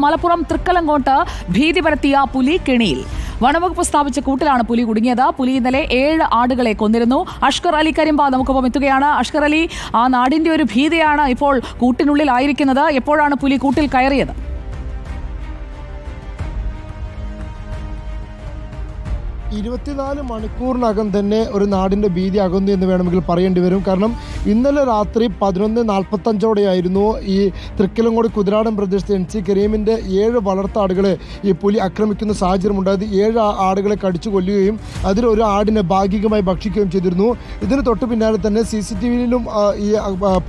മലപ്പുറം തൃക്കലങ്കോട്ട് ഭീതി പരത്തിയ പുലി കെണിയിൽ. വനവകുപ്പ് സ്ഥാപിച്ച കൂട്ടിലാണ് പുലി കുടുങ്ങിയത്. പുലി ഇന്നലെ ഏഴ് ആടുകളെ കൊന്നിരുന്നു. അഷ്കർ അലി കരിമ്പ നമുക്കൊപ്പം എത്തുകയാണ്. അഷ്കർ അലി ആ നാടിന്റെ ഒരു ഭീതിയാണ് ഇപ്പോൾ കൂട്ടിനുള്ളിലായിരിക്കുന്നത്. എപ്പോഴാണ് പുലി കൂട്ടിൽ കയറിയത്? ഇരുപത്തിനാല് മണിക്കൂറിനകം തന്നെ ഒരു നാടിന്റെ ഭീതി അകന്നു എന്ന് വേണമെങ്കിൽ പറയേണ്ടി വരും. കാരണം ഇന്നലെ രാത്രി പതിനൊന്ന് നാൽപ്പത്തഞ്ചോടെയായിരുന്നു ഈ തൃക്കലങ്കോട് കുതിരാടൻ പ്രദേശത്ത് എൻ സി കരീമിന്റെ ഏഴ് വളർത്താടുകളെ ഈ പുലി ആക്രമിക്കുന്ന സാഹചര്യം ഉണ്ടായത് ഏഴ് ആടുകളെ കടിച്ചു കൊല്ലുകയും അതിൽ ഒരു ആടിനെ ഭാഗികമായി ഭക്ഷിക്കുകയും ചെയ്തിരുന്നു. ഇതിന് തൊട്ട് പിന്നാലെ തന്നെ സി സി ടി വിയിലും ഈ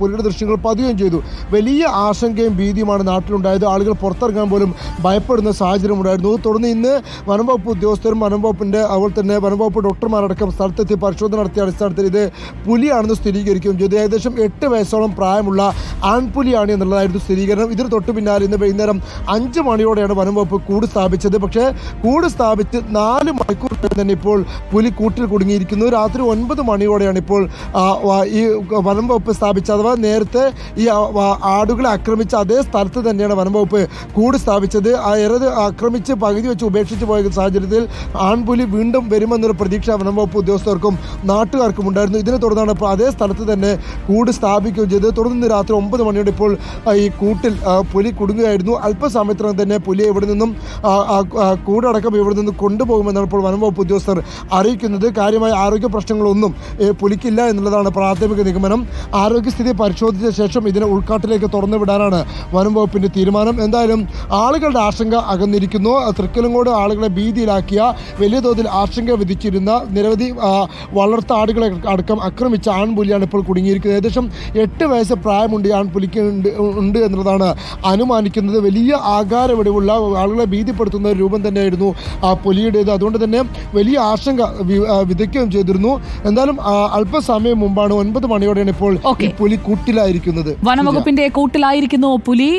പുലിയുടെ ദൃശ്യങ്ങൾ പതിയുകയും ചെയ്തു. വലിയ ആശങ്കയും ഭീതിയുമാണ് നാട്ടിലുണ്ടായത്. ആളുകൾ പുറത്തിറങ്ങാൻ പോലും ഭയപ്പെടുന്ന സാഹചര്യം ഉണ്ടായിരുന്നു തുടർന്ന് ഇന്ന് വനംവകുപ്പ് ഉദ്യോഗസ്ഥരും വനംവകുപ്പിന്റെ അതുപോലെ തന്നെ വനംവകുപ്പ് ഡോക്ടർമാരടക്കം സ്ഥലത്തെത്തി പരിശോധന നടത്തിയ അടിസ്ഥാനത്തിൽ ഇത് പുലിയാണെന്ന് സ്ഥിരീകരിക്കും ചെയ്തു. ഏകദേശം എട്ട് വയസ്സോളം പ്രായമുള്ള ആൺപുലിയാണ് എന്നുള്ളതായിരുന്നു സ്ഥിരീകരണം. ഇതിന് തൊട്ട് പിന്നാലെ ഇന്ന് വൈകുന്നേരം അഞ്ച് മണിയോടെയാണ് വനംവകുപ്പ് കൂട് സ്ഥാപിച്ചത്. പക്ഷേ കൂട് സ്ഥാപിച്ച് നാല് മണിക്കൂർ തന്നെ ഇപ്പോൾ പുലി കൂട്ടിൽ കുടുങ്ങിയിരിക്കുന്നു. രാത്രി ഒൻപത് മണിയോടെയാണ് ഇപ്പോൾ ഈ വനംവകുപ്പ് സ്ഥാപിച്ച അഥവാ നേരത്തെ ഈ ആടുകളെ ആക്രമിച്ച അതേ സ്ഥലത്ത് തന്നെയാണ് വനംവകുപ്പ് കൂട് സ്ഥാപിച്ചത്. ആ ഇറത് ആക്രമിച്ച് പകുതി വെച്ച് ഉപേക്ഷിച്ച് പോയ സാഹചര്യത്തിൽ ആൺപുലി വീണ്ടും വരുമെന്നൊരു പ്രതീക്ഷ വനംവകുപ്പ് ഉദ്യോഗസ്ഥർക്കും നാട്ടുകാർക്കും ഉണ്ടായിരുന്നു. ഇതിനെ തുടർന്നാണ് ഇപ്പോൾ അതേ സ്ഥലത്ത് തന്നെ കൂട് സ്ഥാപിക്കുകയും ചെയ്തത്. തുടർന്ന് രാത്രി ഒമ്പത് മണിയോടെ ഇപ്പോൾ ഈ കൂട്ടിൽ പുലി കുടുങ്ങുകയായിരുന്നു. അല്പസമയത്തിനകം തന്നെ പുലിയെ ഇവിടെ നിന്നും കൂടടക്കം ഇവിടെ നിന്ന് കൊണ്ടുപോകുമെന്നാണ് ഇപ്പോൾ വനംവകുപ്പ് ഉദ്യോഗസ്ഥർ അറിയിക്കുന്നത്. കാര്യമായ ആരോഗ്യ പ്രശ്നങ്ങളൊന്നും പുലിക്കില്ല എന്നുള്ളതാണ് പ്രാഥമിക നിഗമനം. ആരോഗ്യസ്ഥിതി പരിശോധിച്ച ശേഷം ഇതിനെ ഉൾക്കാട്ടിലേക്ക് തുറന്നു വിടാനാണ് വനം വകുപ്പിന്റെ തീരുമാനം. എന്തായാലും ആളുകളുടെ ആശങ്ക അകന്നിരിക്കുന്നു. തൃക്കലങ്ങോട് ആളുകളെ ഭീതിയിലാക്കിയ വലിയ തോതിൽ ആശങ്ക വിധിച്ചിരുന്ന നിരവധി വളർത്ത ആടുകളെ അടക്കം ആക്രമിച്ച ആൺപുലിയാണ് ഇപ്പോൾ കുടുങ്ങിയിരിക്കുന്നത്. ഏകദേശം എട്ട് വയസ്സ് പ്രായമുണ്ട് ഈ ആൺപുലിക്ക് ഉണ്ട് ഉണ്ട് എന്നുള്ളതാണ് അനുമാനിക്കുന്നത്. വലിയ ആകാരവടിവുള്ള ആളുകളെ ഭീതിപ്പെടുത്തുന്ന രൂപം തന്നെയായിരുന്നു ആ പുലിയുടേത്. അതുകൊണ്ട് തന്നെ വലിയ ആശങ്ക വിതയ്ക്കുകയും ചെയ്തിരുന്നു. എന്തായാലും അല്പസമയം മുമ്പാണ് ഒൻപത് മണിയോടെയാണ് ഇപ്പോൾ പുലി കൂട്ടിലായിരിക്കുന്നത്. വനവകുപ്പിന്റെ കൂട്ടിലായിരിക്കുന്നു പുലി.